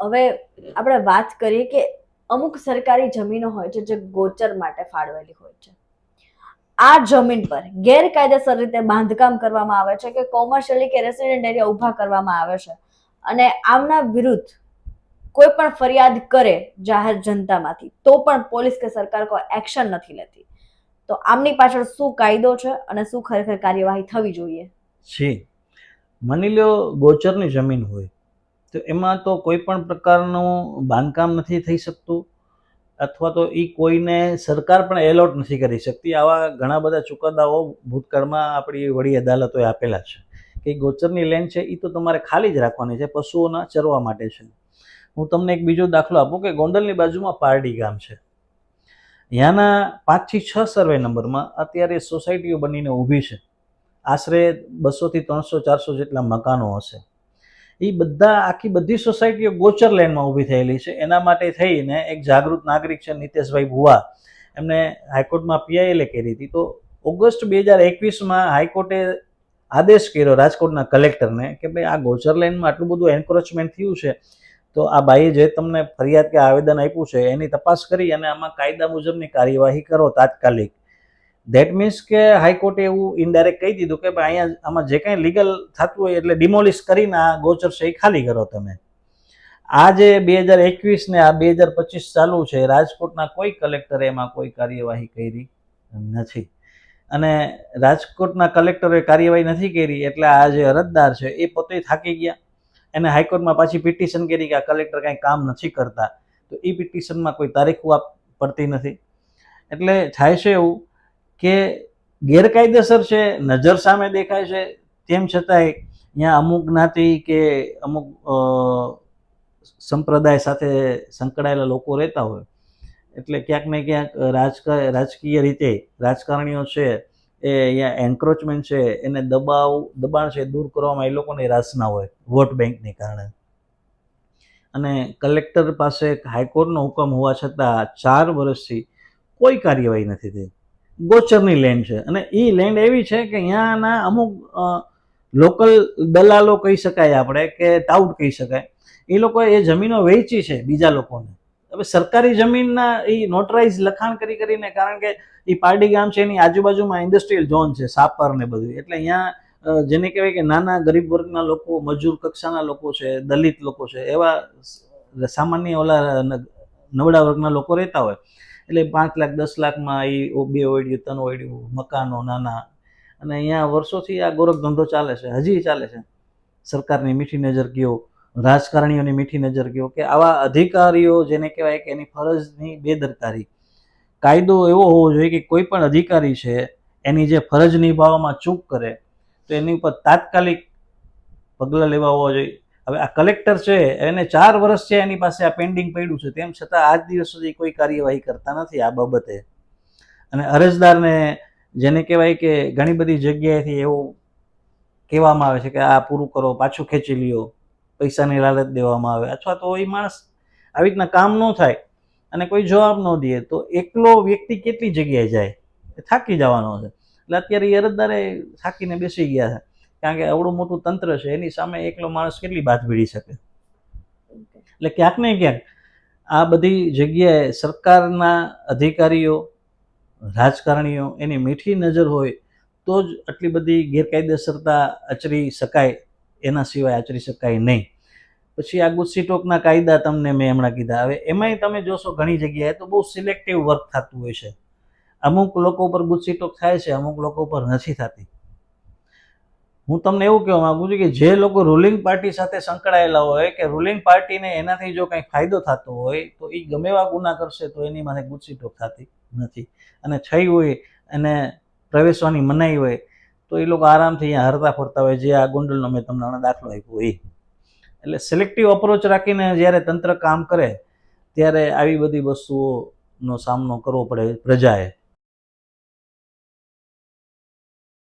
હવે આપણે વાત કરીએ કે અમુક સરકારી જમીનો હોય છે જે ગોચર માટે ફાળવેલી હોય છે. આ જમીન પર ગેરકાયદેસર રીતે બાંધકામ કરવામાં આવે છે કે કોમર્શિયલી કે રેસિડેન્ટ એરિયા ઊભા કરવામાં આવે છે. અને આમના વિરુદ્ધ કોઈ પણ ફરિયાદ કરે જાહેર જનતામાંથી, તો પણ પોલીસ કે સરકાર કોઈ એક્શન નથી લેતી. તો આમની પાછળ શું કાયદો છે અને શું ખરેખર કાર્યવાહી થવી જોઈએ? છે માની લો ગોચરની જમીન હોય તો એમાં તો કોઈ પણ પ્રકારનું બાંધકામ નથી થઈ શકતું, અથવા તો એ કોઈને સરકાર પણ એલોટ નથી કરી શકતી. આવા ઘણા બધા ચુકાદાઓ ભૂતકાળમાં આપણી વડી અદાલતોએ આપેલા છે. કે ગોચરની લેન્ડ છે એ તો તમારે ખાલી જ રાખવાની છે, પશુઓના ચરવા માટે છે. હું તમને એક બીજો દાખલો આપું કે ગોંડલની બાજુમાં પારડી ગામ છે. ત્યાંના પાંચથી છ સર્વે નંબરમાં અત્યારે સોસાયટીઓ બનીને ઊભી છે. આશરે બસોથી ત્રણસો ચારસો જેટલા મકાનો હશે. એ બધા, આખી બધી સોસાયટીઓ ગોચર લેન્ડમાં ઊભી થયેલી છે. એના માટે થઈને એક જાગૃત નાગરિક છે નિતેશભાઈ ભુવા. એમને હાઈકોર્ટમાં પીઆઈએલએ કરી હતી. તો ઓગસ્ટ બે હજાર એકવીસમાં હાઈકોર્ટે આદેશ કર્યો રાજકોટના કલેક્ટરને કે ભાઈ આ ગોચર લેન્ડમાં આટલું બધું એન્ક્રોચમેન્ટ થયું છે, તો આ ભાઈએ જે તમને ફરિયાદ કે આવેદન આપ્યું છે, એની તપાસ કરી અને આમાં કાયદા મુજબની કાર્યવાહી કરો તાત્કાલિક. ધેટ મીન્સ કે હાઈકોર્ટે એવું ઇનડાયરેક્ટ કહી દીધું કે અહીંયા આમાં જે કાંઈ લીગલ થતું હોય એટલે ડિમોલિશ કરીને આ ગોચર એ ખાલી કરો તમે. આ જે બે હજાર એકવીસ ને આ બે હજાર પચીસ ચાલુ છે, રાજકોટના કોઈ કલેક્ટરે એમાં કોઈ કાર્યવાહી કરી નથી. અને રાજકોટના કલેક્ટરે કાર્યવાહી નથી કરી એટલે આ જે અરજદાર છે એ પોતે થાકી ગયા. એને હાઈકોર્ટમાં પાછી પિટિશન કરી કે આ કલેક્ટર કાંઈ કામ નથી કરતા. તો એ પિટિશનમાં કોઈ તારીખો આપ, પડતી નથી. એટલે થાય છે એવું કે ગેરકાયદેસર છે, નજર સામે દેખાય છે, તેમ છતાંય અહીંયા અમુક જ્ઞાતિ કે અમુક સંપ્રદાય સાથે સંકળાયેલા લોકો રહેતા હોય. એટલે ક્યાંક ને ક્યાંક રાજકા, રાજકીય રીતે રાજકારણીઓ છે, એ અહીંયા એન્ક્રોચમેન્ટ છે, એને દબાવ, દબાણ છે, દૂર કરવામાં એ લોકોને રાસના હોય વોટ બેંકને કારણે. અને કલેક્ટર પાસે હાઈકોર્ટનો હુકમ હોવા છતાં ચાર વર્ષથી કોઈ કાર્યવાહી નથી થઈ. ગોચરની લેન્ડ છે. અને એ લેન્ડ એવી છે કે અહીંયાના અમુક લોકલ દલાલો કહી શકાય આપણે કે ટાઉટ કહી શકાય. એ લોકોએ એ જમીનો વેચી છે બીજા લોકોને. હવે સરકારી જમીનના એ નોટરાઇઝ લખાણ કરી કરીને, કારણ કે એ પારડી ગામ છે એની આજુબાજુમાં ઇન્ડસ્ટ્રીયલ ઝોન છે, સાપર ને બધું. એટલે અહીંયા જેને કહેવાય કે નાના ગરીબ વર્ગના લોકો, મજૂર કક્ષાના લોકો છે, દલિત લોકો છે, એવા સામાન્ય ઓલા નબળા વર્ગના લોકો રહેતા હોય. એટલે પાંચ લાખ, દસ લાખમાં એ બે ઓયડિયું, ત્રણ ઓયડિયું, મકાનો, નાના. અને અહીંયા વર્ષોથી આ ગોરખ ધંધો ચાલે છે. હજી ચાલે છે. સરકારની મીઠી નજર ગયો, રાજકારણીઓની મીઠી નજર ગયો કે આવા અધિકારીઓ જેને કહેવાય કે એની ફરજની બેદરકારી. કાયદો એવો હોવો જોઈએ કે કોઈ પણ અધિકારી છે, એની જે ફરજ નિભાવવામાં ચૂક કરે, તો એની ઉપર તાત્કાલિક પગલાં લેવા હોવા જોઈએ. હવે આ કલેક્ટર છે, એને ચાર વર્ષ છે એની પાસે આ પેન્ડિંગ પડ્યું છે, તેમ છતાં આજ દિવસ સુધી કોઈ કાર્યવાહી કરતા નથી આ બાબતે. અને અરજદારને જેને કહેવાય કે ઘણી બધી જગ્યાએથી એવું કહેવામાં આવે છે કે આ પૂરું કરો, પાછું ખેંચી લ્યો, પૈસાની લાલચ દેવામાં આવે, અથવા તો એ માણસ આવી રીતના કામ ન થાય અને કોઈ જવાબ ન દે, તો એકલો વ્યક્તિ કેટલી જગ્યાએ જાય? એ થાકી જવાનો છે. એટલે અત્યારે એ અરજદારે થાકીને બેસી ગયા છે. કારણ કે અવડું મોટું તંત્ર છે એની સામે એકલો માણસ કેટલી બાદ ભીડી શકે? એટલે ક્યાંક ને ક્યાંક આ બધી જગ્યાએ સરકારના અધિકારીઓ રાજકારણીઓ એની મીઠી નજર હોય તો જ આટલી બધી ગેરકાયદેસરતા આચરી શકાય એના સિવાય આચરી શકાય નહીં. પછી આ ગુસ્સી ટોકના કાયદા તમને મેં હમણાં કીધા. હવે એમાંય તમે જોશો ઘણી જગ્યાએ તો બહુ સિલેક્ટિવ વર્ક થતું હોય છે. અમુક લોકો ઉપર ગુસ્સી ટોક થાય છે અમુક લોકો ઉપર નથી થતી. હું તમને એવું કહેવા માંગુ છું કે જે લોકો રૂલિંગ પાર્ટી સાથે સંકળાયેલા હોય કે રૂલિંગ પાર્ટીને એનાથી જો કંઈ ફાયદો થતો હોય, તો એ ગમે એવા ગુના કરશે તો એની માથે ગુસ્સી ટોક થતી નથી. અને થઈ હોય અને પ્રવેશવાની મનાઈ હોય, તો એ લોકો આરામથી અહીંયા હરતા ફરતા હોય, જે આ ગોંડલનો મેં તમને હમણાં દાખલો આપ્યો એ એટલે સિલેક્ટિવ અપ્રોચ રાખીને જ્યારે તંત્ર કામ કરે, ત્યારે આવી બધી વસ્તુઓનો સામનો કરવો પડે પ્રજાએ.